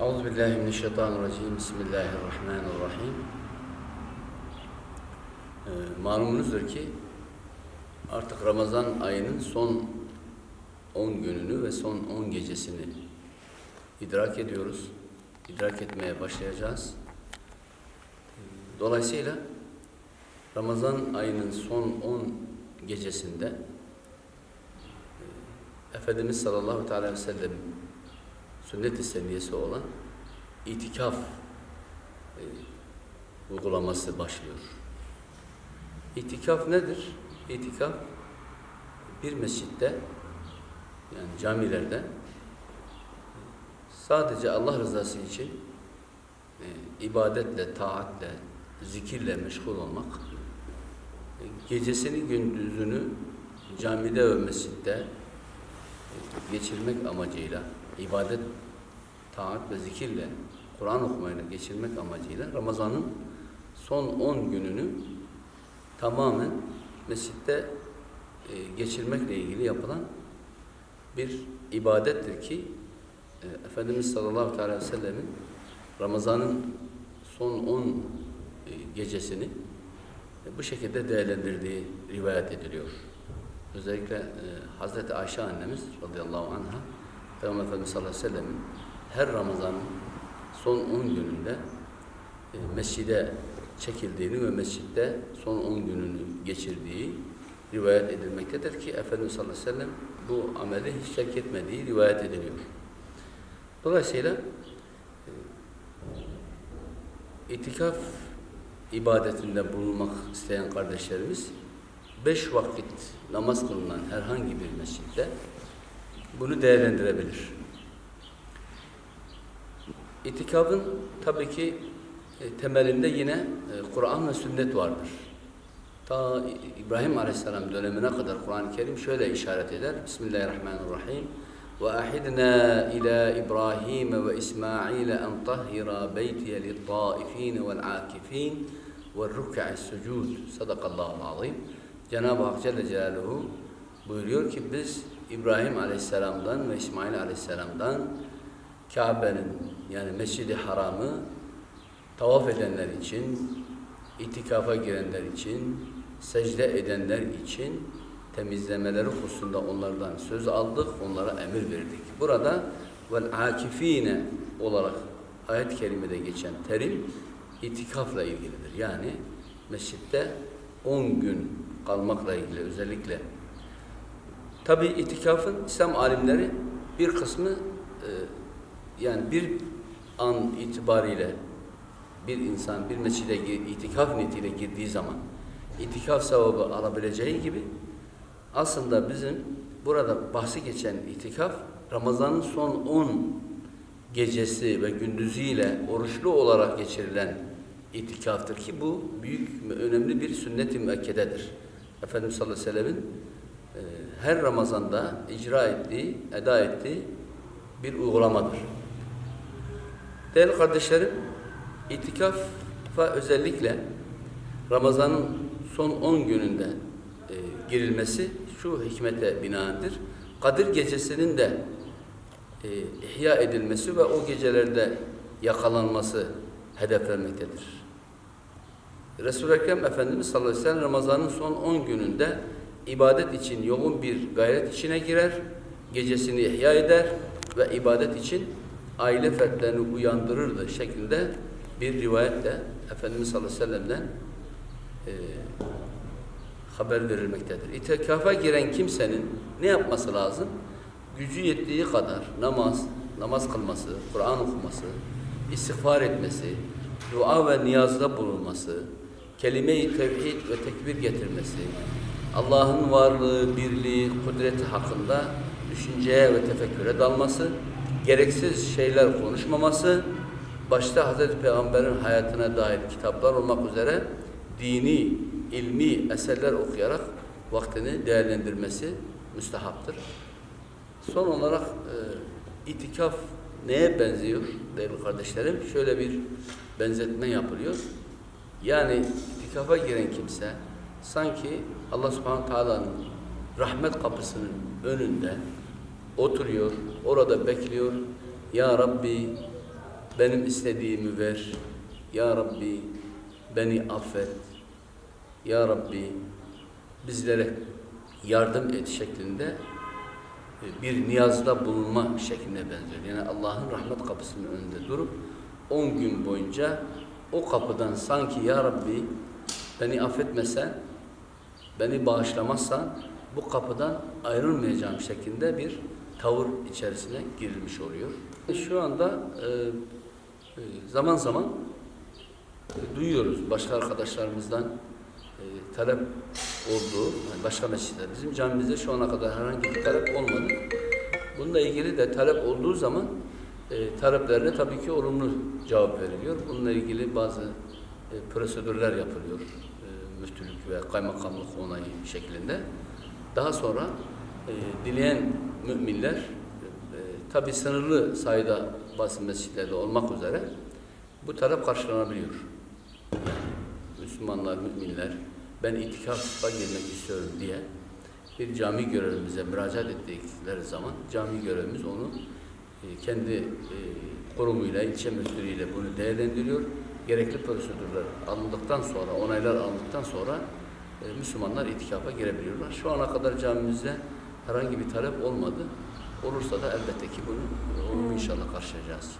Euzu billahi mineşşeytanirracim. Bismillahirrahmanirrahim. Ee, malumunuzdur ki artık Ramazan ayının son 10 gününü ve son 10 gecesini idrak ediyoruz. İdrak etmeye başlayacağız. Dolayısıyla Ramazan ayının son 10 gecesinde e, Efendimiz sallallahu aleyhi ve sellem sünnet-i seniyesi olan itikaf e, uygulaması başlıyor. İtikaf nedir? İtikaf bir mescitte yani camilerde sadece Allah rızası için e, ibadetle, taatle, zikirle meşgul olmak, e, gecesini gündüzünü camide ve mescitte e, geçirmek amacıyla ibadet, taat ve zikirle, Kur'an okumayla geçirmek amacıyla Ramazan'ın son 10 gününü tamamen mescitte e, geçirmekle ilgili yapılan bir ibadettir ki e, Efendimiz sallallahu aleyhi ve sellemin Ramazan'ın son 10 e, gecesini bu şekilde değerlendirdiği rivayet ediliyor. Özellikle e, Hazreti Ayşe annemiz radıyallahu anha Peygamber Efendimiz sallallahu aleyhi ve sellem'in her Ramazan'ın son 10 gününde e, mescide çekildiğini ve mescitte son 10 gününü geçirdiği rivayet edilmektedir ki Efendimiz sallallahu aleyhi ve sellem bu ameli hiç terk etmediği rivayet ediliyor. Dolayısıyla e, itikaf ibadetinde bulunmak isteyen kardeşlerimiz beş vakit namaz kılınan herhangi bir mescitte bunu değerlendirebilir. İtikafın tabii ki e, temelinde yine e, Kur'an ve sünnet vardır. Ta İbrahim Aleyhisselam dönemine kadar Kur'an-ı Kerim şöyle işaret eder. Bismillahirrahmanirrahim. Ve ahidna ila İbrahim ve İsmail en tahhira beytiye lit-taifin vel-akifin ve'r-ruk'a'is sucud. Sadakallahu azim. Cenab-ı Hak Celle Celaluhu buyuruyor ki biz İbrahim Aleyhisselam'dan ve İsmail Aleyhisselam'dan Kabe'nin yani Mescid-i Haram'ı tavaf edenler için, itikafa girenler için, secde edenler için temizlemeleri hususunda onlardan söz aldık, onlara emir verdik. Burada vel akifine olarak ayet-i kerimede geçen terim itikafla ilgilidir. Yani mescitte 10 gün kalmakla ilgili özellikle. Tabi itikafın İslam alimleri bir kısmı e, yani bir an itibariyle bir insan bir mescide itikaf niyetiyle girdiği zaman itikaf sevabı alabileceği gibi aslında bizim burada bahsi geçen itikaf Ramazan'ın son 10 gecesi ve gündüzüyle oruçlu olarak geçirilen itikaftır ki bu büyük önemli bir sünnet-i müekkededir. Efendimiz sallallahu aleyhi ve sellemin e, her Ramazan'da icra ettiği, eda ettiği bir uygulamadır. Değerli kardeşlerim, itikafa özellikle Ramazan'ın son 10 gününde e, girilmesi şu hikmete binaendir. Kadir gecesinin de e, ihya edilmesi ve o gecelerde yakalanması hedeflenmektedir. Resul-i Ekrem Efendimiz sallallahu aleyhi ve sellem Ramazan'ın son 10 gününde ibadet için yoğun bir gayret içine girer, gecesini ihya eder ve ibadet için aile fertlerini uyandırırdı şeklinde bir rivayetle Efendimiz sallallahu aleyhi ve sellem'den e, haber verilmektedir. İtikafa giren kimsenin ne yapması lazım? Gücü yettiği kadar namaz, namaz kılması, Kur'an okuması, istiğfar etmesi, dua ve niyazda bulunması, kelime-i tevhid ve tekbir getirmesi, Allah'ın varlığı, birliği, kudreti hakkında düşünceye ve tefekküre dalması, gereksiz şeyler konuşmaması, başta Hazreti Peygamber'in hayatına dair kitaplar olmak üzere dini, ilmi eserler okuyarak vaktini değerlendirmesi müstehaptır. Son olarak e, itikaf neye benziyor değerli kardeşlerim? Şöyle bir benzetme yapılıyor. Yani itikafa giren kimse sanki Allah subhanahu teala'nın rahmet kapısının önünde oturuyor, orada bekliyor. Ya Rabbi benim istediğimi ver. Ya Rabbi beni affet. Ya Rabbi bizlere yardım et şeklinde e, bir niyazda bulunma şekline benziyor. Yani Allah'ın rahmet kapısının önünde durup 10 gün boyunca o kapıdan sanki Ya Rabbi beni affetmesen, beni bağışlamazsan bu kapıdan ayrılmayacağım şeklinde bir tavır içerisine girilmiş oluyor. Şu anda e, e, zaman zaman e, duyuyoruz başka arkadaşlarımızdan talep olduğu, yani başka mescitler. Bizim camimizde şu ana kadar herhangi bir talep olmadı. Bununla ilgili de talep olduğu zaman e, taleplerine tabii ki olumlu cevap veriliyor. Bununla ilgili bazı e, prosedürler yapılıyor. E, müftülük ve kaymakamlık onayı şeklinde. Daha sonra e, dileyen müminler e, tabii sınırlı sayıda bazı mescitlerde olmak üzere bu talep karşılanabiliyor. Müslümanlar, müminler ben itikafa girmek istiyorum diye bir cami görevimize müracaat ettikleri zaman cami görevimiz onu e, kendi e, kurumuyla, ilçe müftülüğüyle bunu değerlendiriyor. Gerekli prosedürler alındıktan sonra, onaylar alındıktan sonra e, Müslümanlar itikafa girebiliyorlar. Şu ana kadar camimizde herhangi bir talep olmadı. Olursa da elbette ki bunu, onu inşallah karşılayacağız.